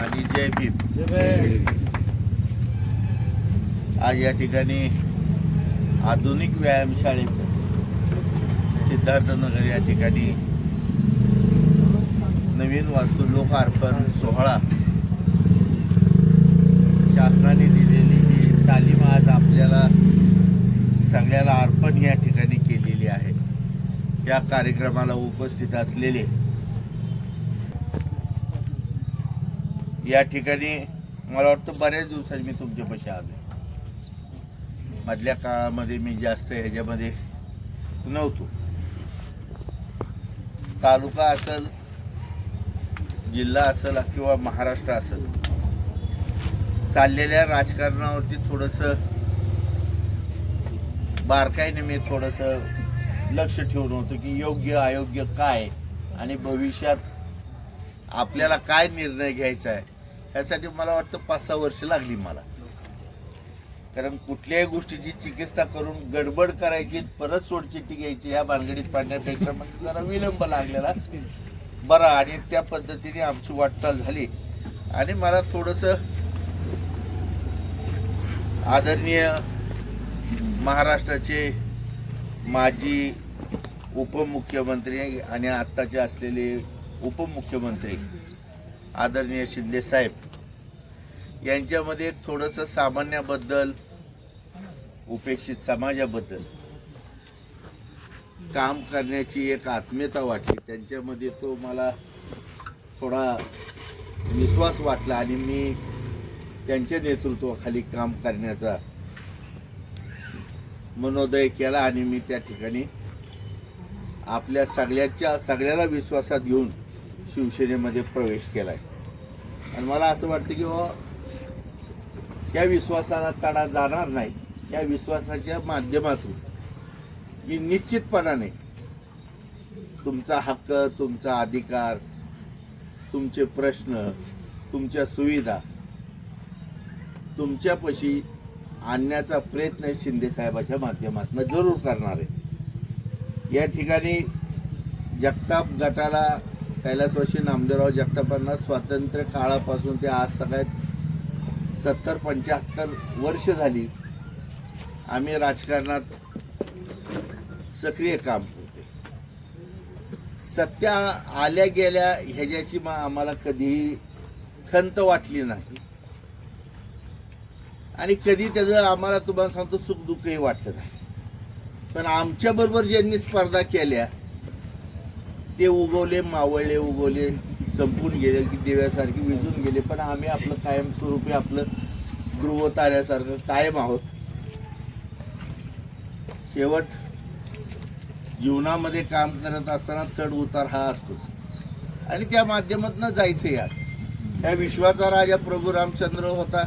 आणि जय भीम. आज या ठिकाणी आधुनिक व्यायामशाळेचं सिद्धार्थनगर या ठिकाणी नवीन वास्तू लोकार्पण सोहळा शासनाने दिलेली ही तालीम आज आपल्याला सगळ्याला अर्पण या ठिकाणी केलेली आहे. या कार्यक्रमाला उपस्थित असलेले या ठिकाणी मला वाटतं बऱ्याच दिवसांनी मी तुमच्यापाशी आलो मधल्या काळामध्ये मी जास्त ह्याच्यामध्ये नव्हतो. तालुका असेल जिल्हा असेल किंवा महाराष्ट्र असेल चाललेल्या राजकारणावरती थोडंसं बारकाईने मी थोडंसं लक्ष ठेवून होतं की योग्य अयोग्य काय? आणि भविष्यात आपल्याला काय निर्णय घ्यायचा आहे? यासाठी मला वाटतं पाच सहा वर्ष लागली मला. कारण कुठल्याही गोष्टीची चिकित्सा करून गडबड करायची परत सोडचिट्टी घ्यायची ह्या भानगडीत पाडण्यापेक्षा म्हणजे जरा विलंब लागलेला. बरा आणि त्या पद्धतीने आमची वाटचाल झाली. आणि मला थोडंसं आदरणीय महाराष्ट्राचे माजी उपमुख्यमंत्री आणि आत्ताचे असलेले उपमुख्यमंत्री आदरणीय शिंदे साहेब यांच्यामध्ये एक थोडंसं सामान्याबद्दल उपेक्षित समाजाबद्दल काम करण्याची एक आत्मीयता वाटली. त्यांच्यामध्ये तो मला थोडा विश्वास वाटला आणि मी त्यांच्या नेतृत्वाखाली काम करण्याचा मनोदय केला आणि मी त्या ठिकाणी आपल्या सगळ्याच्या सगळ्याला विश्वासात घेऊन शिवसेनेमध्ये प्रवेश केला आहे आणि मला असं वाटतं की बाबा त्या विश्वासाला तडा जाणार नाही. त्या विश्वासाच्या माध्यमातून मी निश्चितपणाने तुमचा हक्क तुमचा अधिकार तुमचे प्रश्न तुमच्या सुविधा तुमच्यापाशी आणण्याचा प्रयत्न शिंदेसाहेबाच्या माध्यमातून जरूर करणार आहे. या ठिकाणी जगताप गटाला कैलासवासी नामदेवराव जगतापांना स्वातंत्र्य काळापासून ते आज सगळ्यात सत्तर पंच्याहत्तर वर्ष झाली. आम्ही राजकारणात सक्रिय काम करते सत्या आल्या गेल्या ह्याच्याशी मग आम्हाला कधीही खंत वाटली नाही. आणि कधी त्याचं आम्हाला तुम्हाला सांगतो सुखदुःखही वाटलं नाही. पण आमच्या बरोबर ज्यांनी स्पर्धा केल्या ते उगवले मावळले उगवले संपून गेले की देव्यासारखे विजून गेले. पण आम्ही आपलं कायमस्वरूपी आपलं ध्रुव ताऱ्यासारखं कायम आहोत. शेवट जीवनामध्ये काम करत असताना चढ उतार हा असतोच. आणि त्या माध्यमातून जायचंही आज. त्या विश्वाचा राजा प्रभू रामचंद्र होता.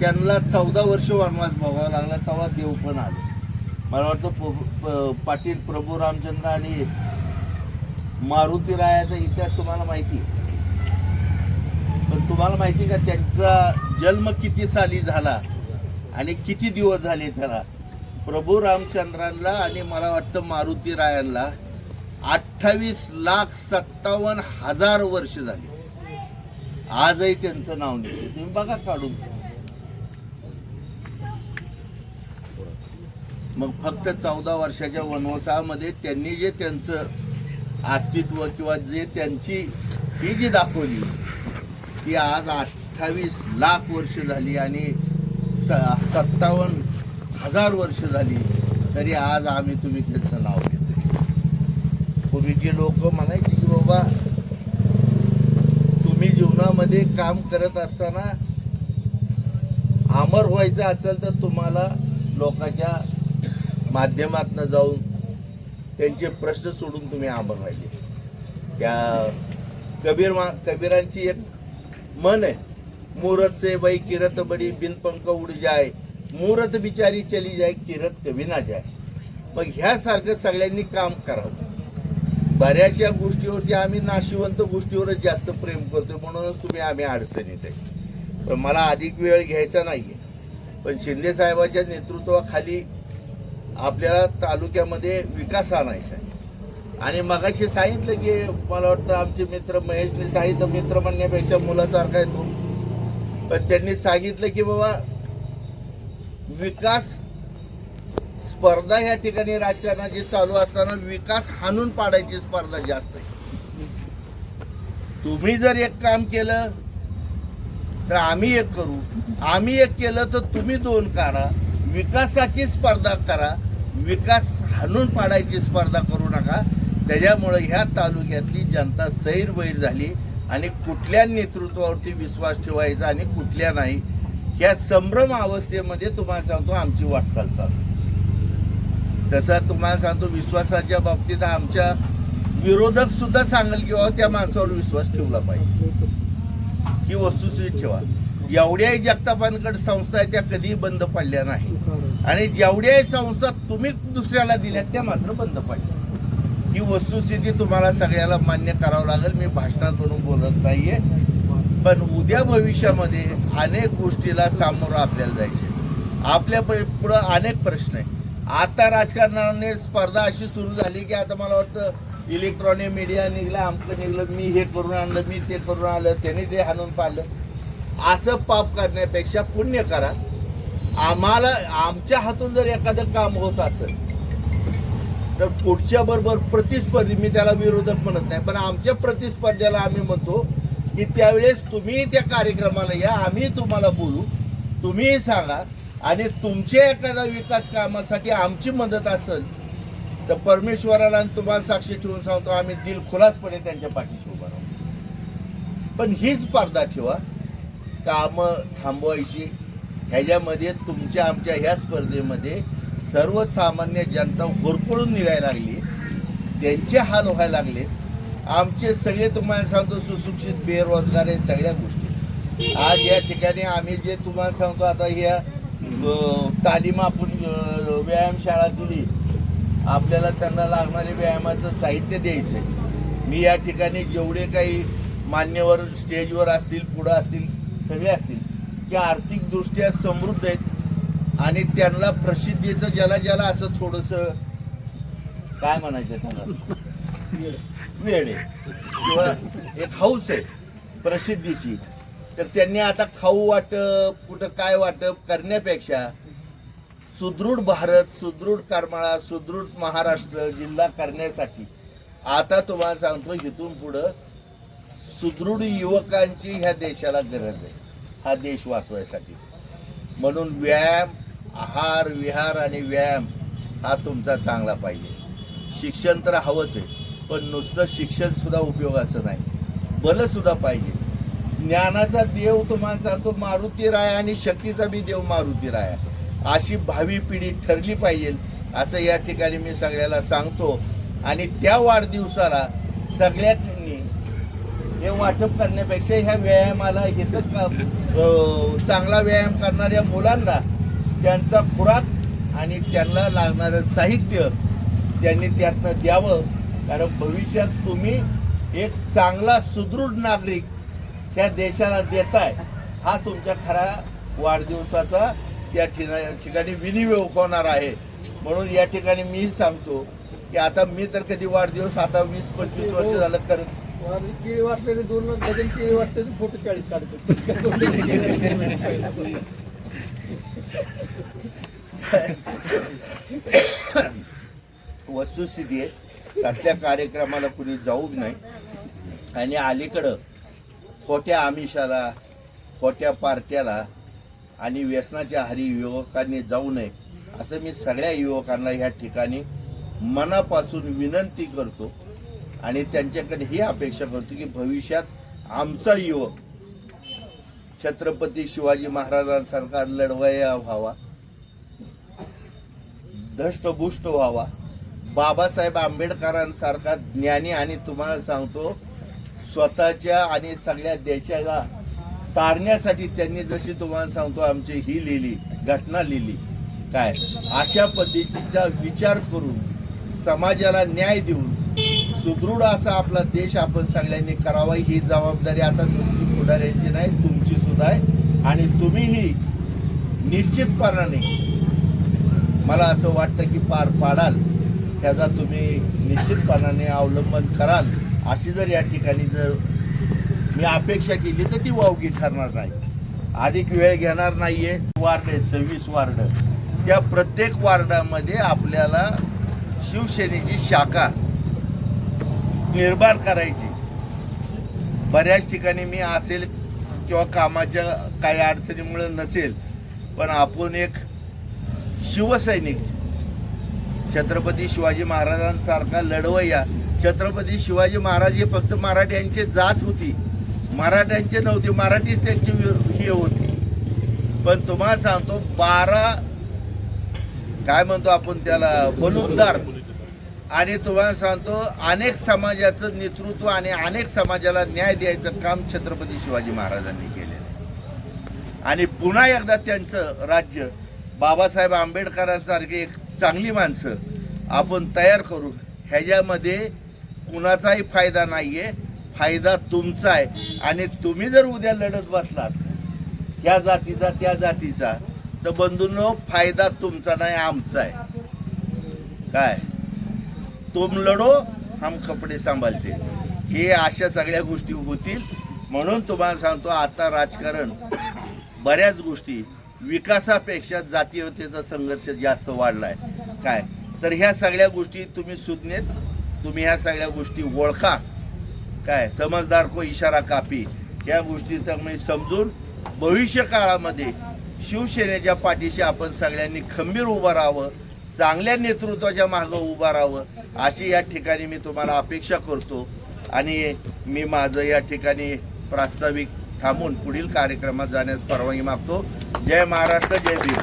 त्यांना चौदा वर्ष वनवास भोगावा लागला तेव्हा देव पण आले. मला वाटतं पाटील प्रभू रामचंद्र आणि मारुती रायाचा इतिहास तुम्हाला माहिती पण तुम्हाला माहिती का त्यांचा जन्म किती साली झाला आणि किती दिवस झाले त्याला? प्रभू रामचंद्रांना आणि मला वाटतं मारुती रायांना अठ्ठावीस लाख सत्तावन्न हजार वर्ष झाली. आजही त्यांचं नाव नाही तुम्ही बघा काढून. मग फक्त चौदा वर्षाच्या वनवासामध्ये त्यांनी जे त्यांचं अस्तित्व किंवा जे त्यांची ही जी दाखवली ती आज अठ्ठावीस लाख वर्ष झाली आणि स सत्तावन्न हजार वर्ष झाली तरी आज आम्ही तुम्ही त्यांचं नाव घेतो पूर्वीचे लोक म्हणायचे की बाबा तुम्ही जीवनामध्ये काम करत असताना अमर व्हायचं असेल तर तुम्हाला लोकांच्या माध्यमातनं जाऊन त्यांचे प्रश्न सोडून तुम्ही आभार राहिले त्या कबीर मा कबीरांची एक मन आहे. मूरत से बाई किरत बडी बिनपंख उड जाय मुहूर्त बिचारी चली जाय किरत कवी ना जाय मग ह्यासारखं सगळ्यांनी काम करावं. बऱ्याचशा गोष्टीवरती आम्ही नाशिवंत गोष्टीवरच जास्त प्रेम करतो म्हणूनच तुम्ही आम्ही अडचणीत आहे. पण मला अधिक वेळ घ्यायचा नाही आहे पण शिंदे साहेबाच्या नेतृत्वाखाली आपल्या तालुक्यामध्ये विकास आणायचा आहे आणि मगाशी सांगितलं की मला वाटतं आमचे मित्र महेशने सांगितलं मित्र म्हणण्यापेक्षा मुलासारखा येतो पण त्यांनी सांगितलं की बाबा विकास स्पर्धा या ठिकाणी राजकारणाची चालू असताना विकास हाणून पाडायची स्पर्धा जास्त आहे. तुम्ही जर एक काम केलं तर आम्ही एक करू. आम्ही एक केलं तर तुम्ही दोन करा विकासाची स्पर्धा करा. विकास हाणून पाडायची स्पर्धा करू नका. त्याच्यामुळे ह्या तालुक्यातली जनता सैरवैर झाली आणि कुठल्या नेतृत्वावरती विश्वास ठेवायचा आणि कुठल्या नाही ह्या संभ्रम अवस्थेमध्ये तुम्हाला सांगतो आमची वाटचाल चालू तसं तुम्हाला सांगतो विश्वासाच्या बाबतीत आमच्या विरोधक सुद्धा सांगेल की त्या माणसावर विश्वास ठेवला पाहिजे. ही वस्तुस्थिती ठेवा. एवढ्याही जगतापांकडे संस्था आहेत त्या कधीही बंद पडल्या नाही आणि जेवढ्याही संस्था तुम्ही दुसऱ्याला दिल्या त्या मात्र बंद पडल्या. ही वस्तुस्थिती तुम्हाला सगळ्याला मान्य करावं लागेल. मी भाषणात म्हणून बोलत नाहीये. पण उद्या भविष्यामध्ये अनेक गोष्टीला सामोरं आपल्याला जायचे आपल्या पुढं अनेक प्रश्न आहे आता राजकारणाने स्पर्धा अशी सुरू झाली की आता मला वाटतं इलेक्ट्रॉनिक मीडिया निघला आमचं निघलं मी हे करून आणलं मी ते करून आणलं त्यांनी ते हाणून पाडलं. असं पाप करण्यापेक्षा पुण्य करा. आम्हाला आमच्या हातून जर एखादं काम होत असेल तर पुढच्या बरोबर प्रतिस्पर्धी मी त्याला विरोधक म्हणत नाही पण आमच्या प्रतिस्पर्ध्याला आम्ही म्हणतो की त्यावेळेस तुम्ही त्या कार्यक्रमाला या आम्ही तुम्हाला बोलू तुम्ही सांगा आणि तुमच्या एखाद्या विकास कामासाठी आमची मदत असेल तर परमेश्वराला आणि तुम्हाला साक्षी ठेवून सांगतो आम्ही दिल खुलासपणे त्यांच्या पाठीशी उभा राहू. पण ही स्पर्धा ठेवा कामं थांबवायची ह्याच्यामध्ये तुमच्या आमच्या ह्या स्पर्धेमध्ये सर्वसामान्य जनता होरपळून निघायला लागली. त्यांचे हाल व्हायला लागले. आमचे सगळे तुम्हाला सांगतो सुशिक्षित बेरोजगार आहे सगळ्या गोष्टी. आज या ठिकाणी आम्ही जे तुम्हाला सांगतो आता ह्या तालीम आपण व्यायामशाळा दिली. आपल्याला त्यांना लागणारे व्यायामाचं साहित्य द्यायचं आहे मी या ठिकाणी जेवढे काही मान्यवर स्टेजवर असतील पुढं असतील सगळे असतील की आर्थिकदृष्ट्या समृद्ध आहेत. आणि त्यांना प्रसिद्धीचं ज्याला ज्याला असं थोडंसं काय म्हणायचं त्यांना? वेळ आहे. किंवा एक हाऊस आहे प्रसिद्धीची. तर त्यांनी आता खाऊ वाटप कुठं काय वाटप करण्यापेक्षा सुदृढ भारत सुदृढ करमाळा सुदृढ महाराष्ट्र जिल्हा करण्यासाठी आता तुम्हाला सांगतो इथून पुढं सुदृढ युवकांची ह्या देशाला गरज आहे. हा देश वाचवायसाठी. म्हणून व्यायाम आहार विहार आणि व्यायाम हा तुमचा चांगला पाहिजे. शिक्षण तर हवंच आहे पण नुसतं शिक्षणसुद्धा उपयोगाचं नाही. बलसुद्धा पाहिजे. ज्ञानाचा देव तुम्हाला तो मारुती राय आणि शक्तीचा बी देव मारुती राय. अशी भावी पिढी ठरली पाहिजे असं या ठिकाणी मी सगळ्याला सांगतो. आणि त्या वाढदिवसाला सगळ्यांनी हे वाटप करण्यापेक्षा ह्या व्यायामाला इथं चांगला व्यायाम करणाऱ्या मुलांना त्यांचा खुराक आणि त्यांना लागणारं साहित्य त्यांनी त्यातनं द्यावं. कारण भविष्यात तुम्ही एक चांगला सुदृढ नागरिक ह्या देशाला देताय हा तुमच्या खरा वाढदिवसाचा त्या ठिका- ठिकाणी विनियोग होणार आहे. म्हणून या ठिकाणी मी सांगतो की आता मी तर कधी वाढदिवस आता वीस पंचवीस वर्ष झालं करत केळी वाटलेले दोन डझन केळी वाटले फोटो चाळीस काढतो. वस्तुस्थिती आहे. तसल्या कार्यक्रमाला कुणी जाऊ नाही. आणि अलीकडं खोट्या आमिषाला खोट्या पार्ट्याला आणि व्यसनाच्या हारी युवकांनी जाऊ नये असं मी सगळ्या युवकांना ह्या ठिकाणी मनापासून विनंती करतो. आणि त्यांच्याकडे ही अपेक्षा करतो की भविष्यात आमचा युवक छत्रपती शिवाजी महाराजांसारखा लढवया व्हावा धष्टभुष्ट व्हावा. बाबासाहेब आंबेडकरांसारखा ज्ञानी आणि तुम्हाला सांगतो स्वतःच्या आणि सगळ्या देशाला तारण्यासाठी त्यांनी जशी तुम्हाला सांगतो आमची ही लिहिली घटना लिहिली. काय? अशा पद्धतीचा विचार करून समाजाला न्याय देऊन सुदृढ असा आपला देश आपण सगळ्यांनी करावा ही जबाबदारी आता नुसती पुढाऱ्यांची नाही तुमची सुद्धा आहे. आणि तुम्हीही निश्चितपणाने मला असं वाटतं की पार पाडाल त्याचा तुम्ही निश्चितपणाने अवलंबन कराल. अशी जर या ठिकाणी जर मी अपेक्षा केली तर ती वावगी ठरणार नाही. अधिक वेळ घेणार नाहीये. वार्ड आहेत सव्वीस वार्ड. त्या प्रत्येक वार्डामध्ये आपल्याला शिवसेनेची शाखा निर्माण करायची. बऱ्याच ठिकाणी मी असेल किंवा कामाच्या काही अडचणीमुळे नसेल पण आपण एक शिवसैनिक छत्रपती शिवाजी महाराजांसारखा लढवय्या छत्रपती शिवाजी महाराज हे फक्त मराठ्यांची जात होती. मराठ्यांचे नव्हते मराठीच त्यांची हे होती. पण तुम्हाला सांगतो बारा काय म्हणतो आपण त्याला बलुतदार आणि तुम्हाला सांगतो अनेक समाजाचं नेतृत्व आणि अनेक समाजाला न्याय द्यायचं काम छत्रपती शिवाजी महाराजांनी केलेलं आहे. आणि पुन्हा एकदा त्यांचं राज्य बाबासाहेब आंबेडकरांसारखी एक चांगली माणसं आपण तयार करू. ह्याच्यामध्ये कुणाचाही फायदा नाही आहे फायदा तुमचा आहे. आणि तुम्ही जर उद्या लढत बसलात ह्या जातीचा त्या जातीचा तर बंधूंनो फायदा तुमचा नाही आमचा आहे. काय? तुम लढो हम कपडे सांभाळते. हे अशा सगळ्या गोष्टी होतील. म्हणून तुम्हाला सांगतो आता राजकारण बऱ्याच गोष्टी विकासापेक्षा जातीयतेचा संघर्ष जास्त वाढलाय. काय? तर ह्या सगळ्या गोष्टी तुम्ही सुज्ञेत तुम्ही ह्या सगळ्या गोष्टी ओळखा. काय? समजदार को इशारा कापी. या गोष्टी तुम्ही समजून भविष्य काळामध्ये शिवसेनेच्या पाठीशी आपण सगळ्यांनी खंबीर उभं राहावं चांगल्या नेतृत्वाच्या मागं उभं राहावं अशी या ठिकाणी मी तुम्हाला अपेक्षा करतो. आणि मी माझं या ठिकाणी प्रास्ताविक थांबून पुढील कार्यक्रमात जाण्यास परवानगी मागतो. जय महाराष्ट्र जय भीम.